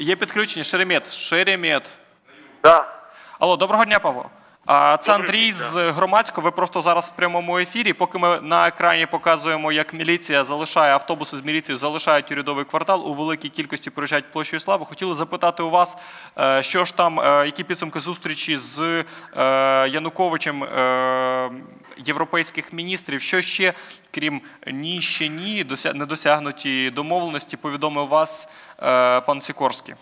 Є підключення. Шеремет. Шеремет. Да, Алло, доброго дня, Павло. Це Андрій з громадського. Ви просто зараз в прямому ефірі. Поки ми на екрані показуємо, як міліція залишає автобуси з міліцією, залишають урядовий квартал у великій кількості проїжджають площею слави. Хотіли запитати у вас, е, що ж там, е, які підсумки зустрічі з е, Януковичем європейських міністрів, що ще, крім ні, ще ні, дося- недосягнуті домовленості, повідомив вас пан Сікорський.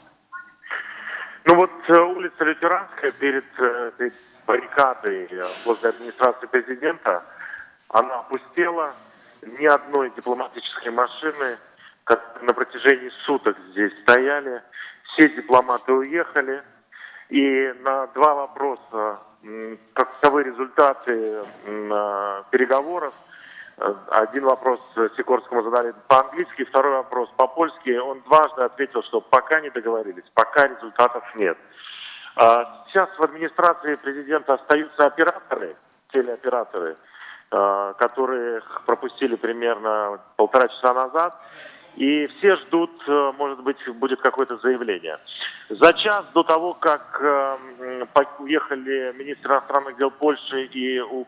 Ну вот э, улица Лютеранская перед э, этой баррикадой э, возле администрации президента, она опустела. Ни одной дипломатической машины, как на протяжении суток здесь стояли. Все дипломаты уехали. И на два вопроса, каковы результаты переговоров, один вопрос э, Сикорскому задали по-английски, второй вопрос по-польски. Он дважды ответил, что пока не договорились, пока результатов нет. А Сейчас в администрации президента остаются операторы, телеоператоры, э, которых пропустили примерно полтора часа назад. И все ждут, э, может быть, будет какое-то заявление. За час до того, как э, уехали министр иностранных дел Польши и у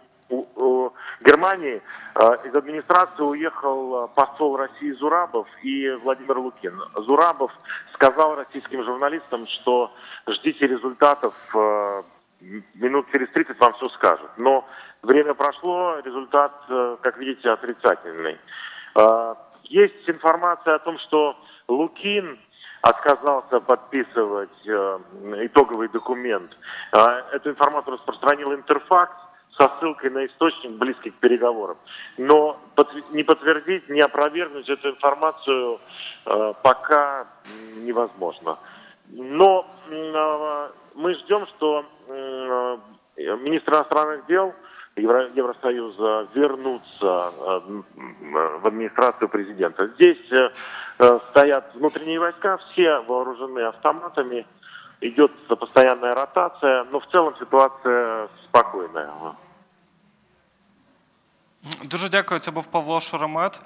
Германии, э, из администрации уехал э, посол России Зурабов и Владимир Лукин. Зурабов сказал российским журналистам, что ждите результатов, э, минут через 30 вам все скажут. Но время прошло, результат, как видите, отрицательный. Есть информация о том, что Лукин отказался подписывать итоговый документ. Эту информацию распространил Интерфакс со ссылкой на источник, близкий к переговорам. Но не подтвердить, не опровергнуть эту информацию э, пока невозможно. Но э, мы ждем, что э, министр иностранных дел Евро- Евросоюза вернутся э, в администрацию президента. Здесь э, стоят внутренние войска, все вооружены автоматами, идет постоянная ротация, но в целом ситуация спокойная. Дуже дякую. Це був Павло Шеремет.